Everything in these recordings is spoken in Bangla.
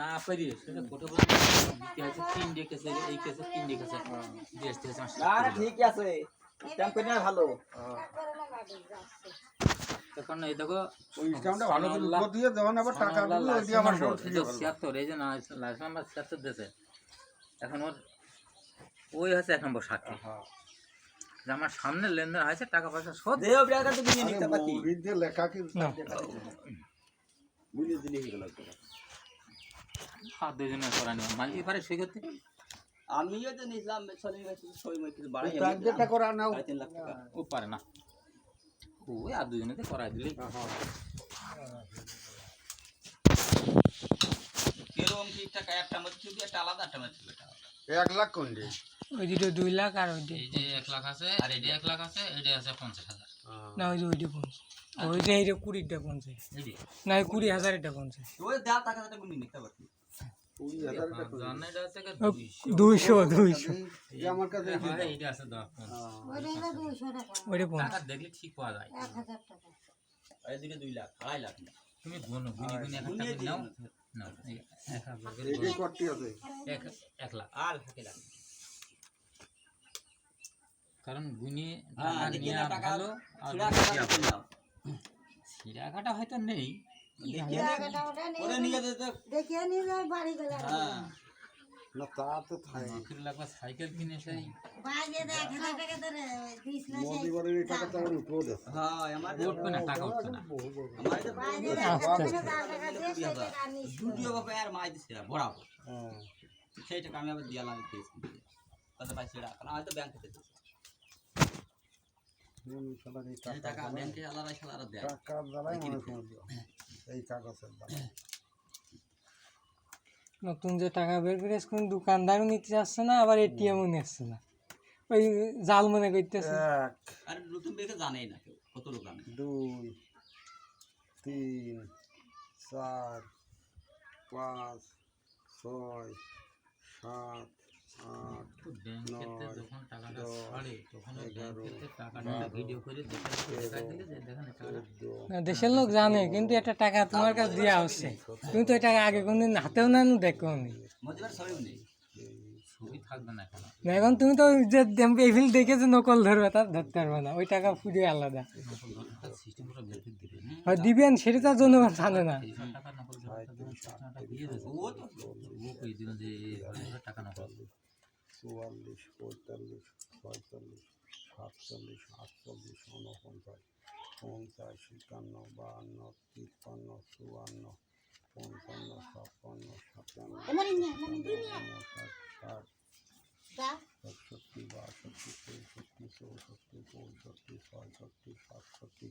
না পারি সেটা কোঠে বলে দিতে হয়েছে তিন ডেকেছে এই কেসে তিন ডেকেছে দিয়ে আসতে হয়েছে আমার আরে সাথে। ঠিক আছে। স্ট্যাম্প করে নেওয়া ভালো। তখন এই দেখো ওই স্ট্যাম্পটা ভালো করে উপর দিয়ে দেওয়ান আবার টাকা দিলে ওই দিয়ে আমার সব ঠিক হবে ছিয়াত্তর এই যে না লাইসেন্স নাম্বার ছিয়াত্তর দিয়েছে। এখন ওর ওই হচ্ছে এক নম্বর সাক্ষী। হ্যাঁ। যে আমার সামনে লেনদেন হয়েছে টাকা পয়সা শোধ। দেহ বিরাট তো নিতে আরে লেখা কি বুঝে দিলে হয়ে গেল হাত দুজনে করা মালিক পারে সই করতে। আমিও তো সলিম ভাই সই মই কিছু বাড়াই করা নাও। সাড়ে তিন লাখ টাকা। ও পারে না। ওই আর দুজনেতে করাই দিলে কীরকম কি টাকা? একটা মধ্যে একটা আলাদা একটা মধ্যে এক লাখ কোন দিয়ে ওই দুটো দুই লাখ আর ওই এই যে এক লাখ আছে আর এটা এক লাখ আছে এটা আছে পঞ্চাশ হাজার। না ওই যে ওইটা পঞ্চাশ ওইটা এইটা কুড়িটা পঞ্চাশ। না ওই কুড়ি হাজার এটা পঞ্চাশ। ওই ও, দুইশো। দুইশো দুইশো। এই আমার কাছে এই হয়, দিন। এইটা আছে দশ ওইটা পঞ্চাশ। দেখলে ঠিক পাওয়া যায়। এই দুই লাখ আড়াই লাখ। তুমি গুনো গুনি গুনি এক টাকা নাও। দিও। এক হাজার এই। এই লাখ। আর থাকে লাখ কারণ গুনি হ্যাঁ, টাকা নেওয়া ভালো আর ছিড়া। সিরাঘাটা হয়তো নেই। হ্যাঁ। না তা তো থাকে নকরি লাগবে সাইকেল কিনে সেই। টাকা হ্যাঁ উঠবে না উঠবে না। দিয়ে দুটিও আর হ্যাঁ। সেই আমি আবার কত পাইছে হয়তো ব্যাংক নতুন যে টাকা বের করে কোন দোকানদারও নিতে যাচ্ছে না আবার এটিএমও নিচ্ছে না। ওই জাল মনে করতেছে। আর নতুন বেকে জানেই না কত লোক জানে দুই তিন চার পাঁচ ছয় সাত দেশের লোক জানে কিন্তু একটা টাকা তোমার কাছে দেওয়া হচ্ছে। তুমি তো এটা আগে কোনদিন হাতেও না দেখো না, এখন তুমি তো যে এভিল দেখে যে নকল ধরবে তার ধরতে পারবে না। ওই টাকা পুরো আলাদা হ্যাঁ? দিবেন সেটা তো জনগণ জানে না। টাকা চুয়াল্লিশ পঁয়তাল্লিশ ছয়চল্লিশ সাতচল্লিশ আটচল্লিশ উনপঞ্চাশ পঞ্চাশ একান্ন বাহান্ন তিপ্পান্ন চুয়ান্ন পঞ্চান্ন ছাপ্পান্ন সাতান্ন ষাট ষাট একষট্টি বাষট্টি তেষট্টি চৌষট্টি পঁয়ষট্টি ছয়ষট্টি সাতষট্টি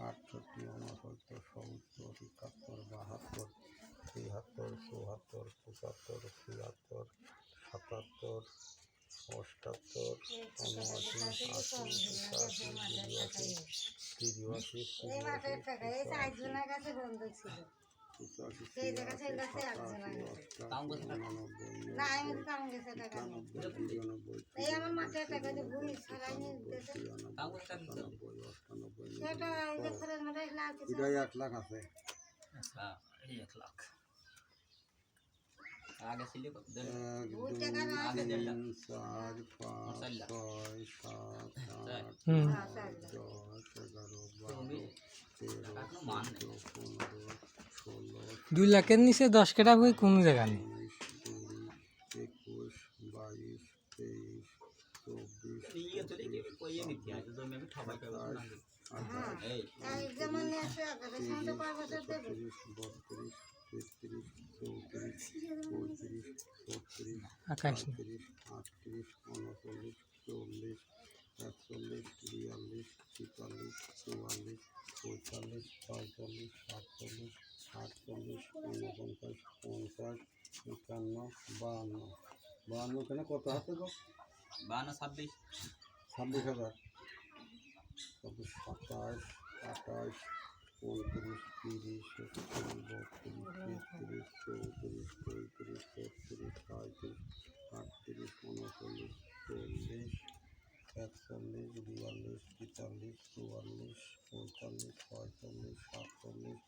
আটষট্টি উনসত্তর সত্তর একাত্তর বাহাত্তর তিয়াত্তর চুয়াত্তর পঁচাত্তর ছিয়াত্তর সাতাত্তর অষ্টাত্তর উনআশি আশি একাশি বিরাশি তিরাশি এটাই এক লাখ আছে হ্যাঁ এক লাখ আগে ছিল চার পাঁচ। ছয় সাত আট। দশ এগারো বারো তেরো। চোদ্দ পনেরো ষোলো দুই লাখের নিচে দশ কেটা বই কোনো জায়গা নেই একুশ বাইশ তেইশ চব্বিশ তেত্রিশ চৌত্রিশ পঁয়ত্রিশ ছত্রিশ সাঁত্রিশ আটত্রিশ উনচল্লিশ চল্লিশ একচল্লিশ বিয়াল্লিশ তেতাল্লিশ চুয়াল্লিশ পঁয়তাল্লিশ ছয়চল্লিশ সাতচল্লিশ আটচল্লিশ উনপঞ্চাশ পঞ্চাশ একান্ন বাহান্ন। বাহান্ন কেন? কত হাতে গো বান্ন ছাব্বিশ। ছাব্বিশ হাজার। ছাব্বিশ সাতাশ আঠাশ পঁয়ত্রিশ, তিরিশ একত্রিশ বত্রিশ, তেত্রিশ, চৌত্রিশ, পঁয়ত্রিশ ছত্রিশ সাঁত্রিশ আটত্রিশ, উনচল্লিশ, চল্লিশ, একচল্লিশ, বিয়াল্লিশ, তেতাল্লিশ, চুয়াল্লিশ, পঁয়তাল্লিশ ছয়চল্লিশ সাতচল্লিশ,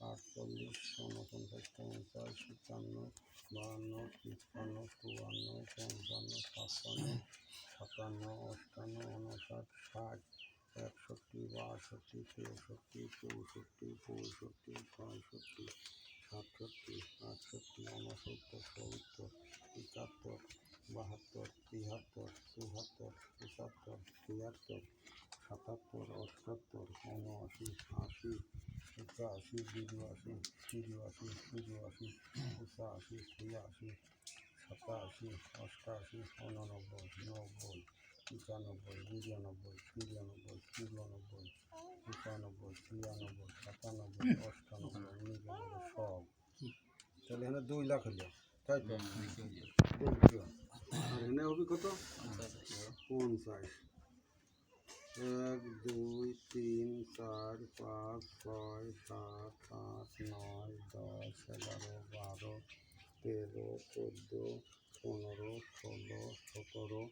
আটচল্লিশ উনপঞ্চাশ পঞ্চাশ সাতান্ন বাহান্ন, তিপ্পান্ন, চুয়ান্ন, পঞ্চান্ন, ছাপ্পান্ন, সাতান্ন, অষ্টান্ন উনষাট ষাট একষট্টি, বাষট্টি, তেষট্টি, চৌষট্টি, পঁয়ষট্টি ছয়ষট্টি সাতষট্টি, আটষট্টি উনসত্তর সত্তর, একাত্তর, বাহাত্তর তিয়াত্তর চুয়াত্তর পঁচাত্তর, ছিয়াত্তর, সাতাত্তর, অষ্টাত্তর, উনআশি, আশি, একাশি, বিরাশি, তিরাশি, চুরাশি, পঁচাশি, ছিয়াশি, সাতাশি, অষ্টাশি, উননব্বই, নব্বই একানব্বই বিরানব্বই তিরানব্বই চুরানব্বই পঁচানব্বই ছিয়ানব্বই সাতানব্বই অষ্টানব্বই নিরানব্বই সব তাহলে এখানে দুই লাখ হলো তাই তো। আর এনে হবে কত পঞ্চাশ এক দুই তিন চার পাঁচ ছয় সাত আট নয় দশ এগারো বারো তেরো চোদ্দ পনেরো ষোলো সতেরো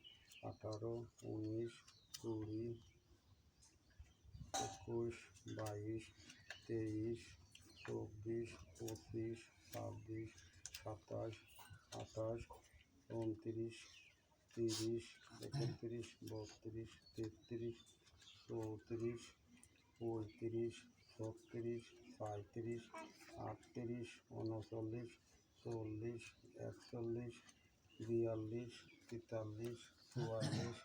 আঠারো, উনিশ, কুড়ি, একুশ, বাইশ, তেইশ, চব্বিশ, পঁচিশ, ছাব্বিশ, সাতাশ, আঠাশ, উনত্রিশ, তিরিশ, একত্রিশ, বত্রিশ, তেত্রিশ, চৌত্রিশ, পঁয়ত্রিশ, ছত্রিশ সাঁত্রিশ আটত্রিশ, উনচল্লিশ, চল্লিশ, একচল্লিশ, বিয়াল্লিশ, তেতাল্লিশ চুয়াল্লিশ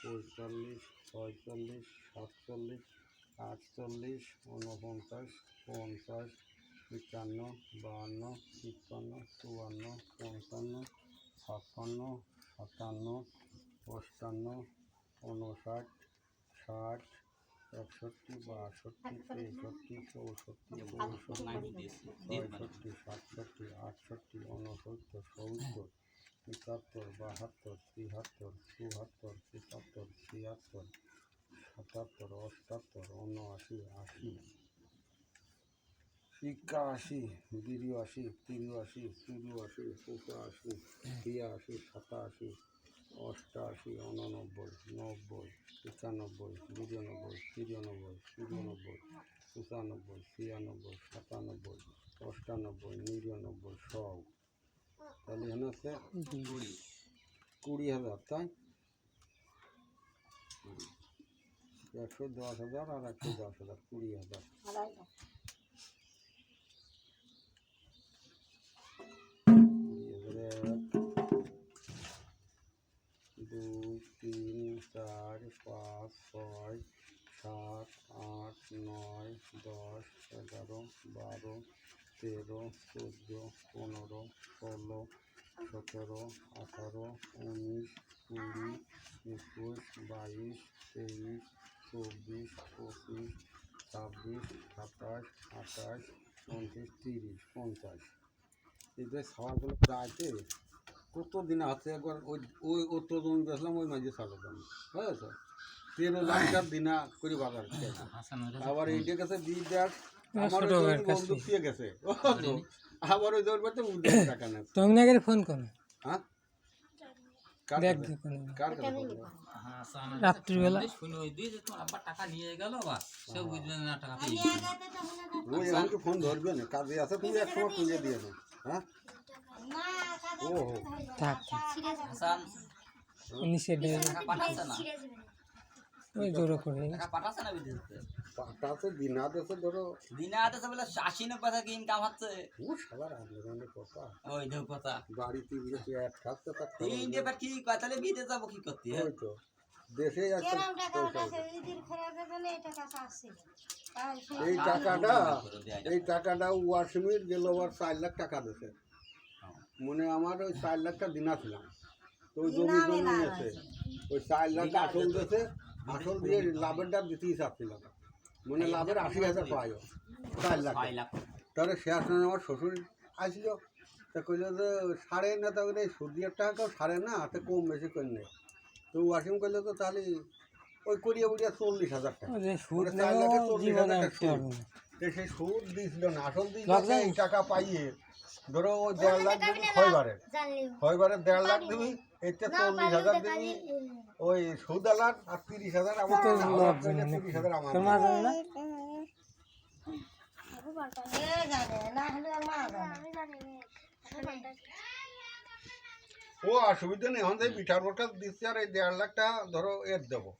পঁয়তাল্লিশ ছয়চল্লিশ সাতচল্লিশ আটচল্লিশ উনপঞ্চাশ পঞ্চাশ একান্ন বাহান্ন তিপ্পান্ন চুয়ান্ন পঞ্চান্ন ছাপ্পান্ন সাতান্ন অষ্টান্ন উনষাট ষাট একষট্টি বাষট্টি তেষট্টি চৌষট্টি পঁয়ষট্টি ছয়ষট্টি সাতষট্টি আটষট্টি উনসত্তর সত্তর একাত্তর বাহাত্তর তিহাত্তর চুয়াত্তর পঁচাত্তর ছিয়াত্তর, সাতাত্তর, অষ্টাত্তর উনআশি আশি, একাশি বিরাশি তিরাশি, চুরাশি, পঁচাশি, ছিয়াশি, সাতাশি, অষ্টাশি উননব্বই নব্বই একানব্বই বিরানব্বই তিরানব্বই, চুরানব্বই, পঁচানব্বই, ছিয়ানব্বই, সাতানব্বই, অষ্টানব্বই, নিরানব্বই, সব। তাহলে এখানে আছে কুড়ি। কুড়ি হাজার তাই? একশো দশ হাজার আর একশো দশ হাজার কুড়ি হাজার। দুই তিন চার পাঁচ ছয় সাত আট নয় দশ এগারো বারো তেরো চোদ্দ পনেরো ষোলো সতেরো আঠারো উনিশ কুড়ি একুশ বাইশ তেইশ চব্বিশ পঁচিশ ছাব্বিশ সাতাশ আঠাশ উনত্রিশ তিরিশ পঞ্চাশ। এদের খাওয়াগুলো প্রায়তে কত দিন আছে একবার ওই ওই অত জমি বেসলাম ওই মাঝে সালের জমি বুঝেছ? তেরো লাখ দিনা করে বাজার আবার এইটা গেছে বিশ দেড় না করে ফোন করো। হ্যাঁ? না। রাত্রিবেলা। টাকা নিয়ে গেল সে বুঝবে টাকা আমাকে ফোন ধরবে না কাজে আছে তুমি এক সময় তুলে দিয়ে হ্যাঁ? ও হো থাক না? ওই জোরো করে। টাকা পাঠাচ্ছে না দেশে ধরো। দিনে আতে বলে আশি নব্বই টাকা ইনকাম হচ্ছে? ও সবার আন্দোলনের কথা। ওই কথা। বাড়িতে এক থাকতে কি তাহলে বিদেশ যাব কি করতে? হ্যাঁ? ওই তো। দেশে টাকা এই টাকা এই টাকাটা এই টাকাটা ওয়াসমির গেল আবার চার লাখ টাকা দিছে মনে আমার ওই চার লাখটা দিনা ছিলাম তো ওই জমি জমি আছে। ওই চার লাখ আসল দিয়েছে আসল দিয়ে লাভেরটা দিতেই চাচ্ছিলাম মানে লাভের আশি হাজার পাওয়া যাবে। চার লাখ। ছয় লাখ। তাহলে শেয়ার সময় আমার শ্বশুর আসছিল তা কইল যে সাড়ে না তাহলে এই টাকা টাকাও সাড়ে না হাতে কম বেশি করে নেই তো ওয়াশিং করলে তো তাহলে ওই করিয়া উড়িয়া চল্লিশ হাজার টাকা। সুদ চার লাখে চল্লিশ হাজার টাকা হবে। সেই সুদ দিয়েছিল না আসল দিয়েছিল এই টাকা পাইয়ে ধরো ওই দেড় লাখ দিবি ছয়বারে ছয়বারে দেড় লাখ দিবি এতে চল্লিশ হাজার দিবি ওই সুদালার আর তিরিশ হাজার আমার। তিরিশ হাজার আমার ও অসুবিধা নেই এখন যে পিঠার বোটা দিচ্ছে আর এই দেড় লাখ টাকা ধরো এর দেবো।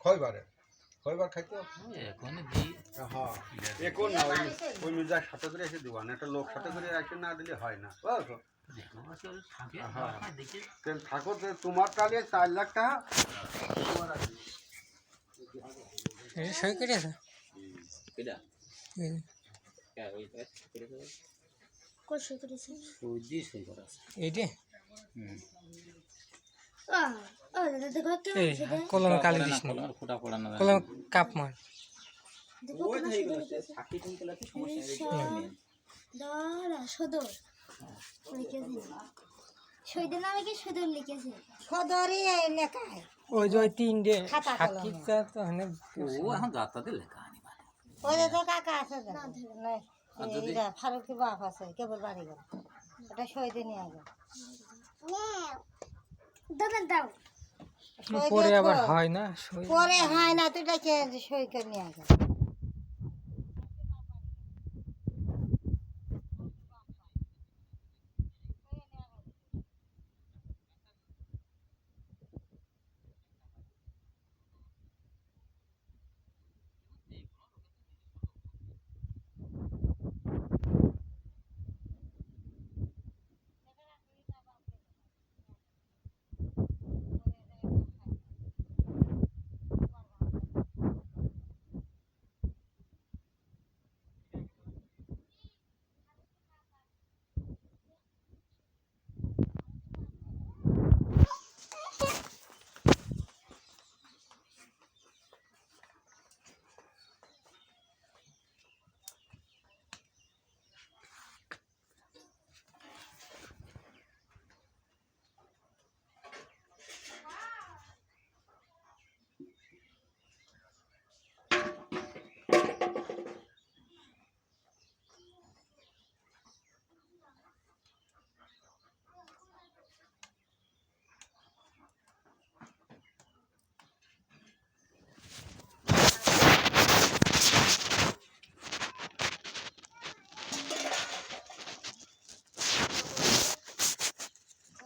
খয়বারে খয়বার খাইতে এখন হ্যাঁ এখন না ওই ওই মির্জার সাথে করে এসে দিবা না একটা লোক সাথে করে এসে না দিলে হয় না বুঝছ? থাকে তোমার তাহলে চার লাখ টাকা সই কেডা কে ওই সই করা আছে। হুম। এই কলমে কালি দিস কলমে কাপ মার সদর কি ওই যে ওই তিনটে খাতা কলমে। সাক্ষীটা তো মানে ও এখন যাত্রাতে লেখা আনি ওই যে তো কাকা আছে এইটা বাপ আছে কেবল বাড়ি গেল ওটা সইতে নিয়ে গেল দাদা দাও পরে আবার হয় না পরে হয় না তুই দেখে সই করে নিয়ে গেল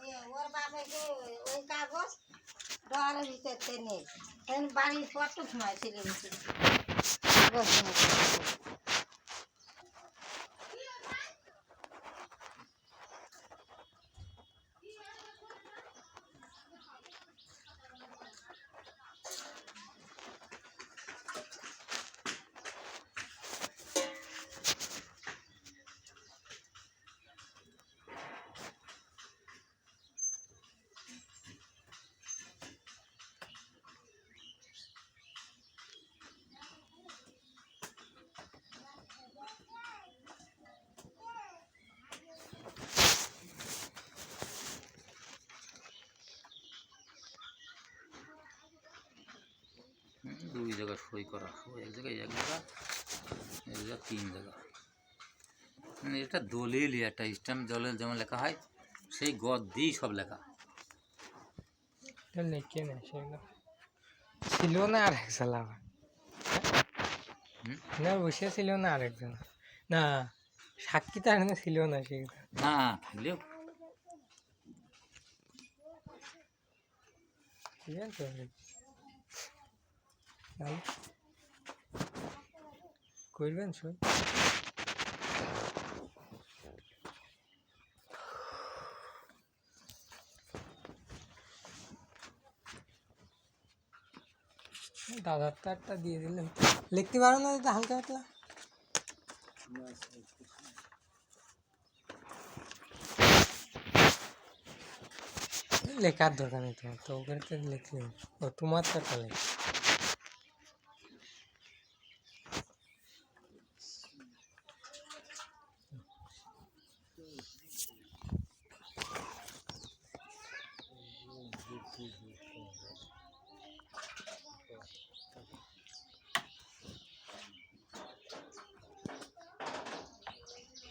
এ, ওর বাপে যে ওই কাগজ ডলারের ভিতর টেনে বাড়ির কত সময় ছেলে গেছে দুই জায়গা সই করা এক জায়গায় এক জায়গা এক জায়গা তিন জায়গা। মানে এটা দলিল একটা স্ট্যাম্প দলিল যেমন লেখা হয় সেই গদ দিয়েই সব লেখা। লিখে না সেগুলো ছিল না আর এক সাল না বসে ছিল না আরেকজন। না সাক্ষী তো এখানে ছিল না সেগুলো না থাকলেও। ঠিক আছে করবেন সই দাদার তারটা দিয়ে দিলে। লিখতে পারো না এটা হালকা পাতলা? লেখার দরকার নেই তোমার, তো ওখানে লিখলে ও, তোমার তারটা লেখ।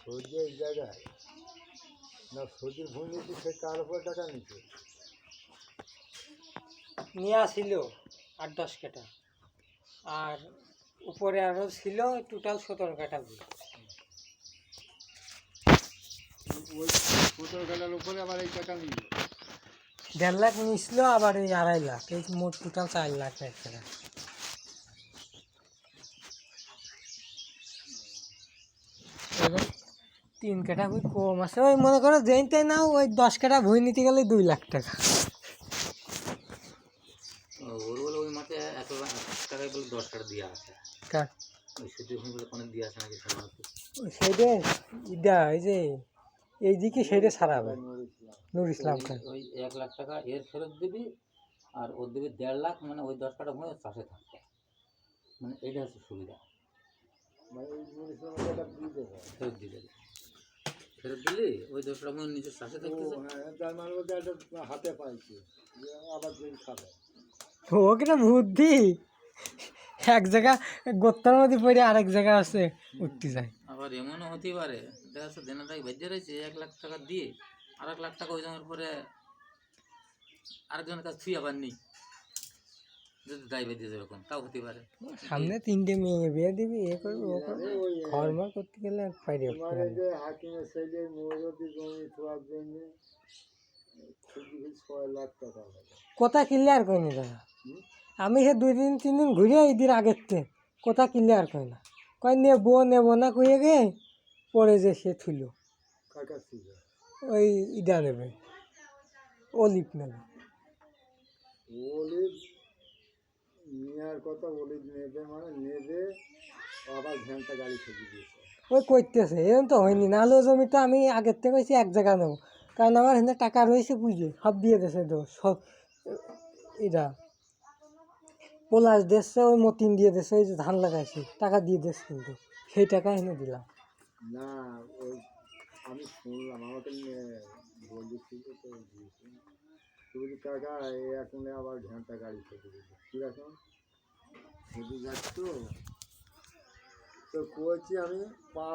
সূর্য এই জায়গায়? না সূর্যের ভূমি নিচ্ছে সে কার উপর টাকা নিচ্ছে নিয়া ছিল আট দশ কাটা আর উপরে আরও ছিল টোটাল সতেরো কাটা ভুই ওই সতেরো কাটার উপরে আবার এই টাকা নিল। দেড় লাখ নিয়েছিল আবার এই আড়াই লাখ এই মোট টোটাল চার লাখ এক টাকা তিন কাটা ভুই কম আছে। ওই মনে করো যেই তাই না ওই দশ কাটা ভুই নিতে গেলে দুই লাখ টাকা। ও, বলে ওই মাঠে এত লাখ টাকায় বলে দশ টাকা দেওয়া আছে। ওই সূর্য বলে কোনো দেওয়া আছে নাকি সবার ওই ইদা এই যে এইদিকে সারাবে নুর ইসলাম খান। ওই এক লাখ টাকা এর ফেরত দিবি আর ওর দিবি দেড় লাখ মানে ওই দশ কাটা ভূমি চাষে থাকবে। মানে এটা হচ্ছে সুবিধা। মানে দিয়ে দেবে ফেরত দিলে? ওই দশ টাকা নিজের ও থাকতেছে। হ্যাঁ তার মানে ওদের একটা হাতে পাইছে আবার দিন খাবে। ও কিনা বুদ্ধি? এক জায়গা গোত্তার মধ্যে পড়ে আরেক জায়গা আছে উঠতে যায়। আবার এমনও হতে পারে দেখা যাচ্ছে দেনাদায় বেঁচে রয়েছে এক লাখ টাকা দিয়ে আর এক লাখ টাকা ওই জমের পরে আরেকজনের কাছে থুই আবার নেই। যদি দায় তাও হতে পারে। সামনে তিনটে মেয়ে বিয়ে দিবি এ করবি ও করবি। করতে গেলে পারবি যে হাকিমের জমি থাকার জন্য খুবই ছয় লাখ টাকা লাগে ক্লিয়ার করি না দাদা? আমি সে দুই দিন তিন দিন ঘুরে ঈদের আগের থেকে কোথা ক্লিয়ার করি না। কয় নেব নেব না কইয়ে গে পরে যে সে থুল ওই ইদা নেবে অলিপ নেবে। অলিভ নেওয়ার কথা অলিভ নেবে মানে নেবে আবার ঘণ্টা গাড়ি ছবি দিয়েছে। ওই করতেছে এরকম তো হয়নি। নাহলে ও জমিটা আমি আগের থেকে কইছি এক জায়গা নেব। কারণ আমার এখানে টাকা রয়েছে বুঝে সব দিয়ে দিয়েছে তো সব এটা পলাশ দিচ্ছে ওই মতিন দিয়ে দিচ্ছে ওই যে ধান লাগাইছি টাকা দিয়ে দিচ্ছে কিন্তু সেই টাকা এনে দিলাম। না ওই আমি শুনলাম আমাকে নিয়ে বলেছিল তো দিয়েছি তুমি কাকা এই এখন আবার ঘণ্টা গাড়ি ছবি দিয়েছে ঠিক আছে ছবি যাচ্ছ তো কয়েছি আমি পাঁচ